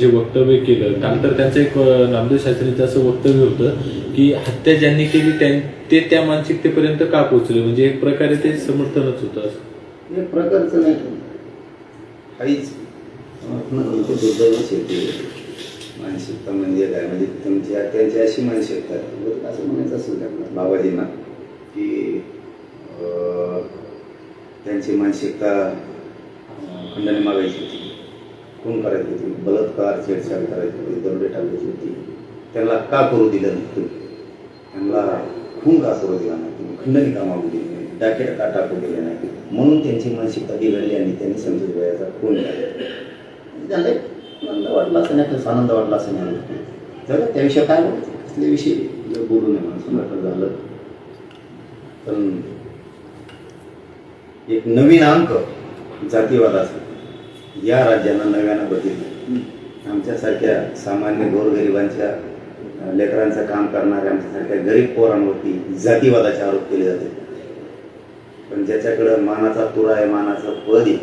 जे वक्तव्य केलं त्यानंतर त्यांचं एक नामदेव शास्त्रींचं असं वक्तव्य होतं की हत्या ज्यांनी केली त्यां- ते त्या मानसिकतेपर्यंत का पोहोचले? म्हणजे एक प्रकारे ते समर्थनच होतं असं. प्रकारचं नाही. काहीच मानसिकता म्हणजे काय? म्हणजे तुमची त्यांची अशी मानसिकता असं म्हणायचं असेल त्यांना बाबाजींना की त्यांची मानसिकता खंडाने मागायची होती. खून करायची होती? बलात्कार छेडछाड करायची होती दरोडे टाकायची होती. त्यांना का करू दिलं नाही तुम्ही त्यांना खून का करू दिला नाही? तुम्ही खंडणी का मागू दिली नाही डाकेट का टाकू दिले नाही? म्हणून त्यांची मानसिकता बिघडली आणि त्यांनी समजून वयाचा खून केला. त्यांना आनंद वाटला असं नाही कसं आनंद वाटला असं नाही झालं. त्याविषयी काय बोलायचं कसल्या विषयी? बोलू नये म्हणून समजा झालं. पण एक नवीन अंक जातीवादाचा. या राज्यानं नव्यानं बघितलं आमच्यासारख्या सामान्य गोरगरिबांच्या लेकरांचं काम करणाऱ्या आमच्यासारख्या गरीब पोरांवरती जातीवादाचे आरोप केले जाते. पण ज्याच्याकडं मानाचा तुरा आहे मानाचं पद आहे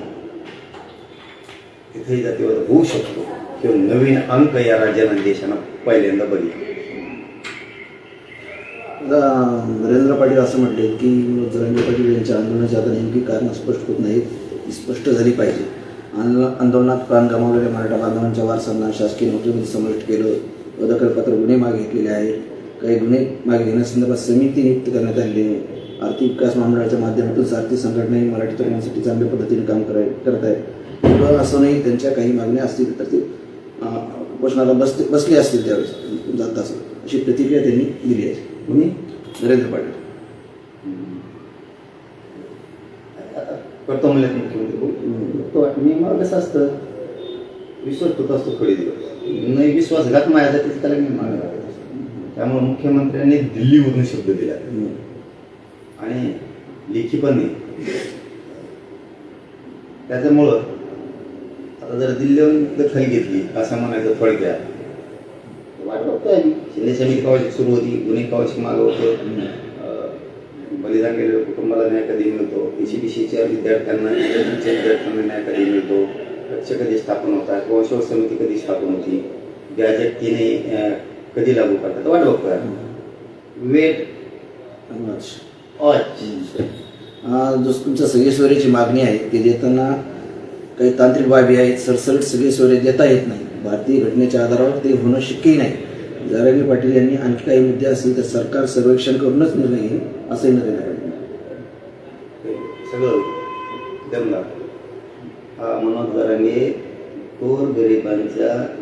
तिथेही जातीवाद होऊ शकतो. किंवा नवीन अंक या राज्यानं देशानं पहिल्यांदा बघितले. नरेंद्र पाटील असं म्हटले की नरेंद्र पाटील यांच्या आंदोलनाची आता नेमकी कारणं स्पष्ट होत नाहीत स्पष्ट झाली पाहिजे. आंदोलनात प्राण गमावलेल्या मराठा बांधवांच्या वारसांना शासकीय नोकरीमध्ये समाविष्ट केलं. अदखलपत्र गुन्हे मागे घेतलेले आहेत. काही गुन्हे मागे घेण्यासंदर्भात समिती नियुक्त करण्यात आलेली आहे. आर्थिक विकास महामंडळाच्या माध्यमातून सारथी संघटनाही मराठी तरुणांसाठी चांगल्या पद्धतीने काम कराय करत आहे किंवा असं नाही त्यांच्या काही मागण्या असतील तर ते उपोषणाला बसते बसले असतील त्यावेळेस. जात असं. अशी प्रतिक्रिया त्यांनी दिली आहे. म्हणून नरेंद्र पाटील. करतो म्हणले मुख्यमंत्री मी मला कसं असतं विश्वास होत असतो थोडी दिवस नाही. विश्वासघात माझ्या जाती त्याला मी मागणार त्यामुळे मुख्यमंत्र्यांनी दिल्लीवरून शब्द दिला. आणि लेखी पण नाही. त्याच्यामुळं आता जर दिल्लीहून दखल घेतली असं म्हणायचं थोडक्यात. वाट बघतोय शिंदे समिती कवाची सुरू होती गुन्हे कवाची मागं होते. बलिदान केलेल्या कुटुंबाला न्याय कधी मिळतो? एसी बी सीच्या विद्यार्थ्यांना विद्यार्थ्यांना न्याय कधी मिळतो? कक्ष कधी स्थापन होता किंवा शोध समिती कधी स्थापन होती? गॅजेट तिने कधी लागू करतात वाट बघतोय. वेट ऑच जो तुमच्या सगळी सोयरीची मागणी आहे ती देताना काही तांत्रिक बाबी आहेत. सरसरट सगळी सोयरे देता येत नाही. भारतीय घटनेच्या आधारावर ते होणं शक्यही नाही. जारांगी पाटील यांनी आणखी काही मुद्दे असतील तर सरकार सर्वेक्षण करूनच निर्णय घेईल असंही नरेंद्र सगळं जमला. हा मनोज जारांगे गोर गरिबांच्या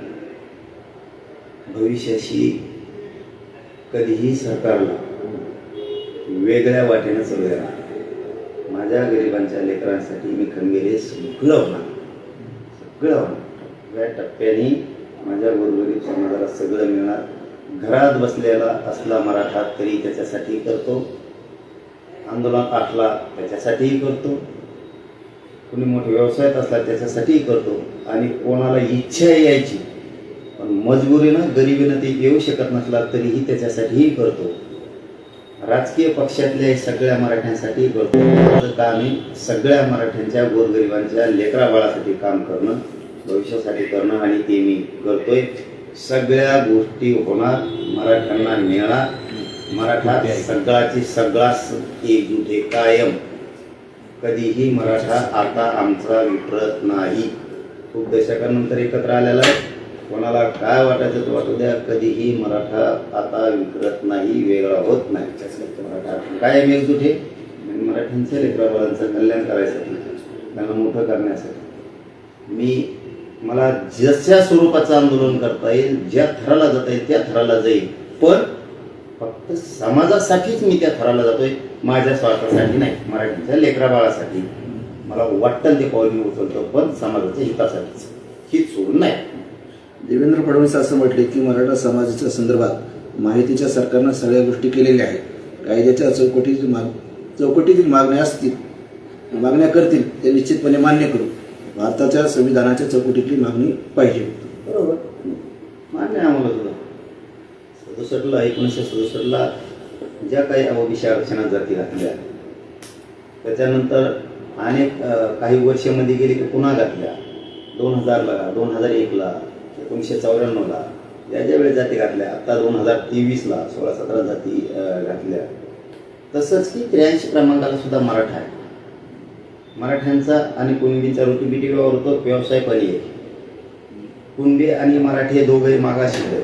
भविष्याशी कधीही सरकारला वेगळ्या वाटेनं चालू माझ्या गरिबांच्या लेकरांसाठी मी खंबीर सगळं होणार. सगळं होणार. या टप्प्याने माझ्या बरोबरीच्या समाजाला सगळं मिळणार. घरात बसलेला असला मराठा तरी त्याच्यासाठी करतो. आंदोलन असला त्याच्यासाठीही करतो. कोणी मोठ्या व्यवसायात असला त्याच्यासाठीही करतो. आणि कोणाला इच्छा यायची पण मजबुरीनं गरिबीनं ते येऊ शकत नसला तरीही त्याच्यासाठीही करतो. राजकीय पक्षातल्या सगळ्या मराठ्यांसाठी करतो. काम सगळ्या मराठ्यांच्या गोरगरिबांच्या लेकराबाळासाठी काम करणं भविष्यासाठी करणं आणि ते मी करतोय. सगळ्या गोष्टी होणार. मराठ्यांना मिळणार. मराठा सगळाची सगळा एकजूट आहे कायम. कधीही मराठा आता आमचा विपरत नाही. खूप दशकानंतर एकत्र आलेला आहे. कोणाला काय वाटायचं तर वाटू द्या. कधीही मराठा आता विकरत नाही वेगळा होत नाही. मराठा कायम एकजूट आहे. आणि लेकराबाळांचं कल्याण करायसाठी त्यांना मोठं करण्यासाठी. मी मला जशा स्वरूपाचं आंदोलन करता येईल ज्या थराला जाता येईल त्या थराला जाईल. पण फक्त समाजासाठीच मी त्या थराला जातोय माझ्या स्वार्थासाठी नाही मराठीच्या लेकरा बाळासाठी. मला वाटतं ते पाऊल मी उचलतो पण समाजाच्या हितासाठीच. ही सोडून नाही. देवेंद्र फडणवीस असं म्हटले की मराठा समाजाच्या संदर्भात माहितीच्या सरकारनं सगळ्या गोष्टी केलेल्या आहेत. कायद्याच्या चौकटीतील माग चौकटीतील मागण्या असतील मागण्या करतील ते निश्चितपणे मान्य करू. भारताच्या संविधानाच्या चौकटीतली मागणी पाहिजे बरोबर. मान्य आम्हाला तुला सदुसष्टला एकोणीसशे सदुसष्टला ज्या काही ओबीसी आरक्षणात जाती घातल्या त्याच्यानंतर अनेक काही वर्षामध्ये गेली की पुन्हा घातल्या. दोन हजारला दोन हजार एकला एकोणीसशे चौऱ्याण्णवला. ज्या ज्या वेळेस जाती घातल्या आता दोन हजार तेवीसला सोळा सतरा जाती घातल्या. तसंच की त्र्याऐंशी क्रमांकाला सुद्धा मराठा आहे. मराठ्यांचा आणि कुणबीचा ऋतुबिटीवर व्यवहार होतो व्यवसाय पर्याय कुणबी आणि मराठी हे दोघे मागाशी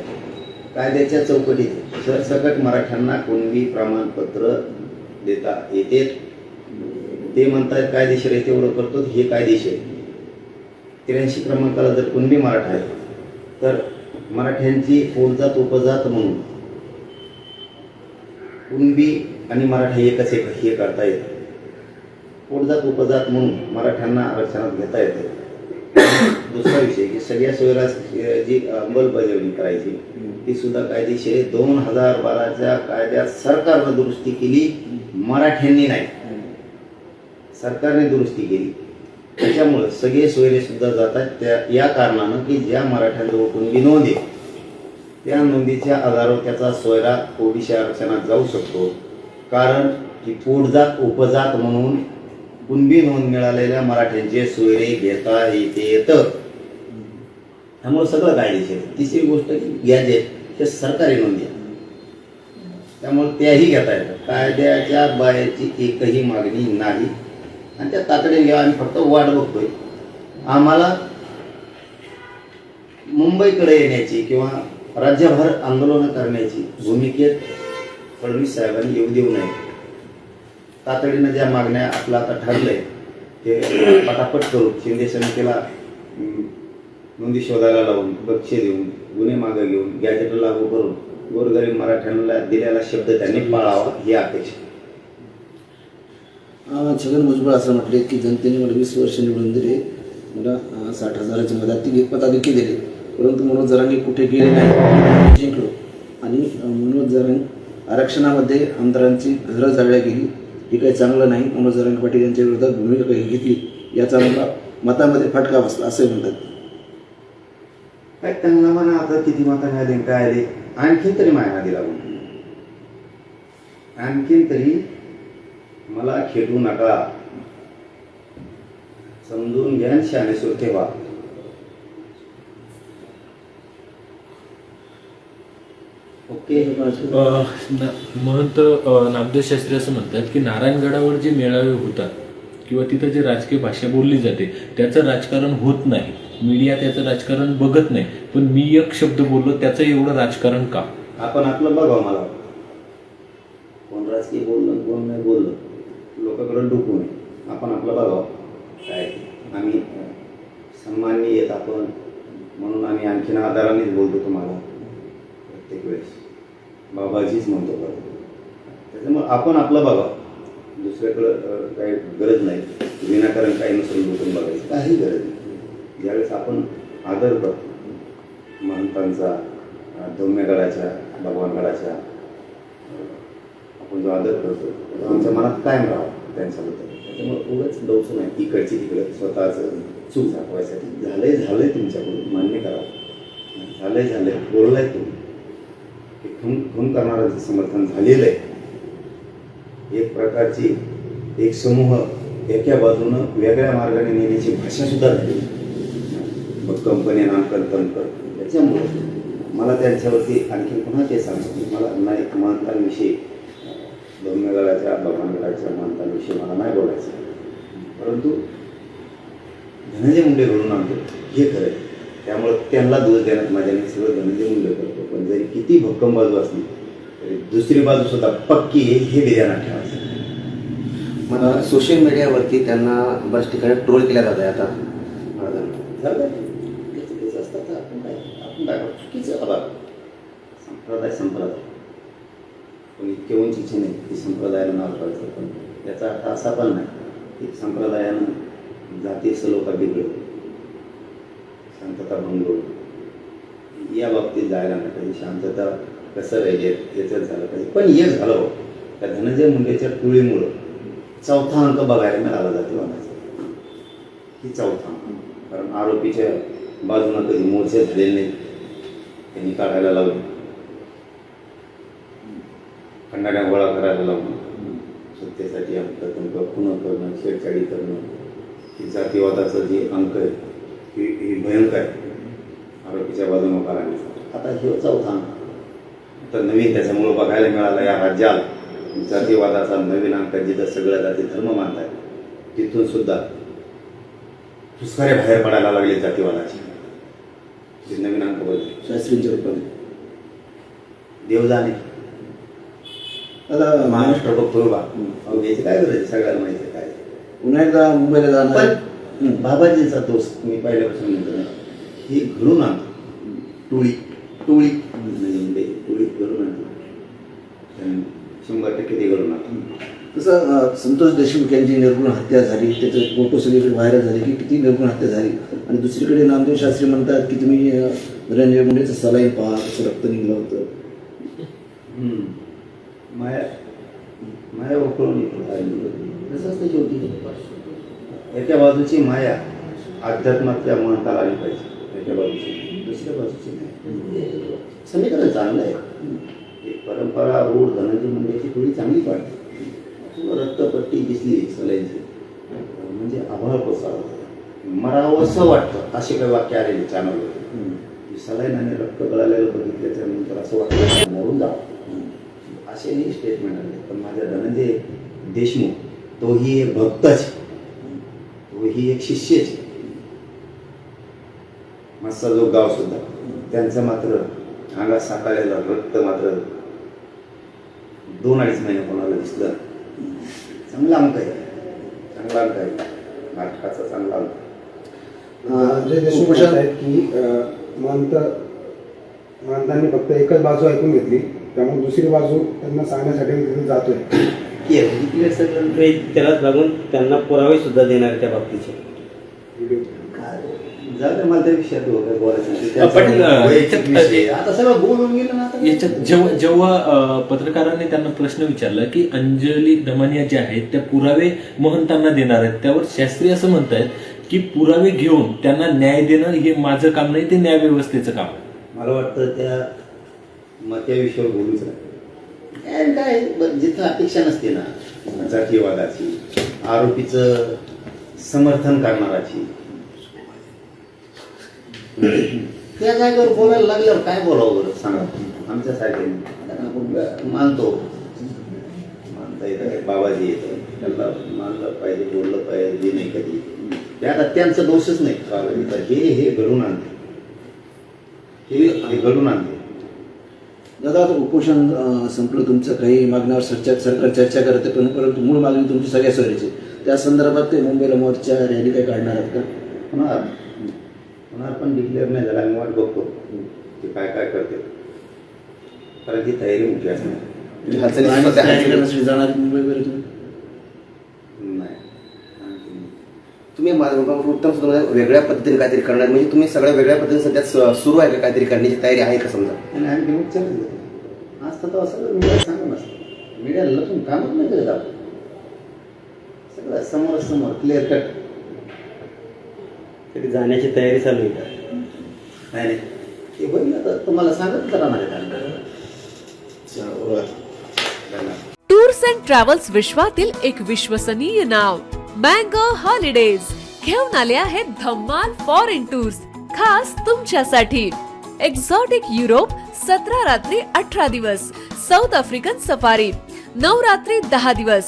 कायद्याच्या चौकटीत सरसकट मराठ्यांना कुणबी प्रमाणपत्र देता येते ते म्हणतात कायदेशीर आहे तेवढं करतो हे कायदेशीर त्र्याऐंशी क्रमांकाला जर कुणबी मराठा आहे तर मराठ्यांची पोटजात उपजात म्हणून कुणबी आणि मराठा एकच एक हे करता येतं पोटजात उपजात म्हणून मराठ्यांना आरक्षणात घेता येते. दुसरा विषय की सगळ्या सोयीला जी अंमलबजावणी करायची ती सुद्धा कायदेशीर दोन हजार बाराच्या कायद्यात सरकारनं दुरुस्ती केली मराठ्यांनी नाही. सरकारने दुरुस्ती केली. त्याच्यामुळं सगळे सोयरे सुद्धा जातात. त्या या कारणानं की ज्या मराठ्यांजवळ कुणबी नोंद आहे त्या नोंदीच्या आधारावर त्याचा सोयरा ओबीसी आरक्षणात जाऊ शकतो. कारण की पोटजात उपजात म्हणून कुणबी नोंद मिळालेल्या मराठ्यांचे सोयरे घेता येते येतं. त्यामुळे सगळं कायदेशीर तिसरी गोष्ट की गॅजेट ते सरकारी नोंदी त्यामुळे त्याही घेता येतात. कायद्याच्या बाहेरची एकही मागणी नाही. आणि त्या तातडीने घ्या आम्ही फक्त वाट बघतोय. आम्हाला मुंबईकडे येण्याची किंवा राज्यभर आंदोलनं करण्याची भूमिकेत फडणवीस साहेबांनी येऊ देऊ नये. तातडीनं ज्या मागण्या आपलं आता ठरलंय ते पटापट करू. शिंदे समितीला नोंदी शोधायला लावून बक्षे देऊन गुन्हे मागे घेऊन गॅजेट लागू करून गोरगरीब मराठ्यांना दिलेला शब्द त्यांनी पाळावा ही अपेक्षा छगन भुजबळ असं म्हटले की जनतेने मला वीस वर्ष निवडून दिले. मला साठ हजाराची मदती पदाधिकी दिली परंतु मनोज जरांनी कुठे गेले नाही जिंकलो. आणि मनोज जरांनी आरक्षणामध्ये आमदारांची घरं जाळल्या गेली. हे काही चांगलं नाही. मनोज जरांगे पाटील यांच्या विरोधात भूमिका काही घेतली याचा मला मतामध्ये फटका बसला असे म्हणतात. काय त्यांना म्हणा आता किती माता आले काय आले आणखीन तरी माया दिला म्हणून. आणखीन तरी मला खेळू नका. समजून घ्या शाने शानेसूर ठेवा. ओके अ, ना- महंत अ, नामदेव शास्त्री असं म्हणतात की नारायणगडावर जे मेळावे होतात किंवा तिथं जे राजकीय भाषा बोलली जाते त्याचं राजकारण होत नाही. मीडिया त्याचं राजकारण बघत नाही. पण मी एक शब्द बोललो त्याचं एवढं राजकारण का? आपण आपलं बघावं मला. कोण राजकीय बोललं कोण नाही बोललं लोकांकडे डुकू नये आपण आपलं बघावं. काय आम्ही अं, सन्माननीय येत आपण. म्हणून आम्ही आणखीन आधारानेच बोलतो तुम्हाला. प्रत्येक वेळेस. बाबाजीच म्हणतो बरं त्याच्यामुळे आपण आपलं बाबा. दुसऱ्याकडं काही गरज नाही. विनाकारण काही नसेल लुटून बघायची. काही गरज नाही. ज्यावेळेस आपण आदर करतो महंतांचा धौम्यगडाच्या भगवानगडाच्या आपण जो आदर करतो तो आमच्या मनात कायम राहावा त्यांच्याबद्दल. त्याच्यामुळे उगाच डोचू नाही इकडची तिकडं स्वतःचं चूक दाखवायसाठी. झालंय झालंय तुमच्याकडून. मान्य करा. झालंय झालंय. बोललाय तुम्ही. खून खून करणाऱ्याचं समर्थन झालेलं आहे एक प्रकारची एक समूह एका बाजूनं वेगळ्या मार्गाने नेण्याची भाषा सुद्धा झाली. मग कंपनी नामकर तमकर त्याच्यामुळे मला त्यांच्यावरती आणखी पुन्हा ते सांगतो की मला नाही मानतांविषयी दोन्मेगडाच्या भगवानगडाच्या मानतांविषयी मला नाही बोलायचं. परंतु धनंजय मुंडे घडून आणतो हे खरं आहे. त्यामुळे त्यांना दोष देण्यात माझ्या सगळं धनंजय मुंडे करतो. पण जरी किती भक्कम बाजू असली तरी दुसरी बाजू सुद्धा पक्की हे ध्यानात ठेवायचं. मला सोशल मीडियावरती त्यांना बऱ्याच ठिकाणी ट्रोल केल्या जात आहे आता संप्रदाय संप्रदाय. पण इतके उंचीचे नाही की संप्रदायाला नाव ठेवायचं. पण याचा अर्थ असा पण नाही की संप्रदायानं जाती सलोखा बिघडव शांतता भंग होईल. या बाबतीत जायला नाही पाहिजे शांतता कसं पाहिजे याचं झालं पाहिजे. पण हे झालं हो. त्या धनंजय मुंडेच्या टोळीमुळं चौथा अंक बघायला मिळाला जाते म्हणायचं. ही चौथा अंक. कारण आरोपीच्या बाजूनं कधी मोर्चे झालेले नाही त्यांनी काढायला लावले. खंडाड्या गोळा करायला लावणं सत्तेसाठी अंक तुमचं खुणं करणं छेडछाडी करणं. ही जातीवादाचं जे अंक आहे ही ही भयंकर आहे. आरोपीच्या बाजूने उभा राहण्याचा आता हे चौथा. तर नवीन त्याच्यामुळं बघायला मिळालं या राज्याला जातीवादाचा नवीन अंक जिथं सगळं जाती धर्म मानताय तिथून सुद्धा फुसकारे बाहेर पडायला लागले जातीवादाचे. नवीन अंक बदल शास्त्रींच्या रूपाने देवदाने. आता महाराष्ट्र बघतो बा. अहो याची काय गरज? सगळ्याला माहिती आहे काय. पुन्हा एकदा मुंबईला जाणार. बाबाजींचा दोस्त मी पहिल्यापासून म्हणतो ही घडून आणतो. टोळी टोळी म्हणजे म्हणजे टोळी घडून आणतो. आणि शंभर टक्के ते घडून आणतो. तसं संतोष देशमुख यांची निर्गुण हत्या झाली त्याचे फोटो सगळीकडे व्हायरल झाले की किती निर्गुण हत्या झाली. आणि दुसरीकडे नामदेव शास्त्री म्हणतात की तुम्ही रणजीव मुंडेचं सलाईन पहा कसं रक्त निघलं होतं. माया माया उकळून येतो. तसंच त्याची होती एका बाजूची माया अध्यात्मातल्या महत्वाला आली पाहिजे. एका बाजूची दुसऱ्या बाजूची नाही समीकरण चांगलं आहे एक परंपरा रूढ धनंजय मुंडेची थोडी चांगली वाटते रक्तपट्टी दिसली सलाईची म्हणजे आभाळ होता मरावं असं वाटतं असे काही वाक्य आलेले चॅनलवर सलाईन आणि रक्त गळालेलं बघितल्याच्या नंतर असं वाटतं मरून जावं असेही स्टेटमेंट आले पण माझ्या धनंजय देशमुख तोही एक भक्तच तोही एक शिष्यच मस्सा जो गाव सुद्धा त्यांचं मात्र अंगात साकाळलेलं रक्त मात्र दोन अडीच महिने कोणाला दिसलं चांगला अंक आहे. चांगला अंक आहे. नाटकाचा चांगला अंक. अजय देशमुख आहेत की अं, महंत महंतांनी फक्त एकच बाजू ऐकून घेतली त्यामुळे दुसरी बाजू त्यांना सांगण्यासाठी मी तिथे जातोय. सगळं ते त्यालाच लागून त्यांना पुरावे सुद्धा देणार त्या बाबतीचे? जाऊ दे मला त्या विषयात वगैरे बोलायचं नाही. ते पण, त्यांचा अं, वैयक्तिक याच्यात- विषय. आता सगळं बोलून गेलं ना आता याच्यात जेव्हा जेव्हा अ, पत्रकारांनी त्यांना प्रश्न विचारला की अंजली दमानिया ज्या आहेत त्या पुरावे महंतांना देणार आहेत त्यावर शास्त्री असं म्हणतायत की पुरावे घेऊन त्यांना न्याय देणं हे माझं काम नाही ते न्याय व्यवस्थेचं काम आहे मला वाटतं त्या मग त्या विषयावर बोलूच नाही काय काय बरं, जिथं अपेक्षा नसते ना जातीवादाची आरोपीचं समर्थन करणाराची त्या जागेवर बोलायला लागल्यावर काय बोलावं बरं? सांगा. आपण मानतो? मानता येतं बाबाजी येतं. त्यांना मानलं पाहिजे बोललं पाहिजे जे नाही कधी. ते आता त्यांचा दोषच नाही. बाबाजीचा हे हे घडून आणते. हे हे घडून आणते. दादा आता उपोषण संपलं तुमचं. काही मागण्यावर सरकार सरकार चर्चा करते पण परंतु मूळ मागणी तुमची सगळ्या सोयरीची त्या संदर्भात ते मुंबईला मोर्चा रॅली काही काढणार आहेत का? होणार. होणार पण डिक्लेअर नाही झाला. आम्ही वाट बघतो. ते काय काय करते. कारण ती तयारी मोठी असणार. म्हणजे जाणार आहेत मुंबई वगैरे तुम्ही? नाही. नाही. उत्तम सुद्धा वेगळ्या पद्धतीने काहीतरी करणार. म्हणजे तुम्ही सगळ्या वेगळ्या पद्धतीने सध्या सुरू आहे का काहीतरी करण्याची तयारी आहे का समजा? घेऊन चालू आज तर सगळं मीडिया सांगून असतं मीडियाला लपून कामच नाही करत आपण. सगळं समोर समोर क्लिअर कट तरी जाण्याची तयारी चालू आहे का? नाही नाही. ते होईल आता तुम्हाला सांगत. धन्यवाद. टूर्स अँड ट्रॅव्हल्स विश्वातील एक विश्वसनीय नाव मँगो हॉलिडेज. घेऊन आले आहेत धम्माल फॉरेन टूर्स खास तुमच्यासाठी. एक्झॉटिक युरोप सतरा रात्री अठरा दिवस. साऊथ आफ्रिकन सफारी नऊ रात्री दहा दिवस.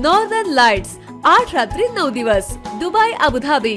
नॉर्दर्न लाइट्स आठ रात्री नऊ दिवस. Dubai Abu Dhabi.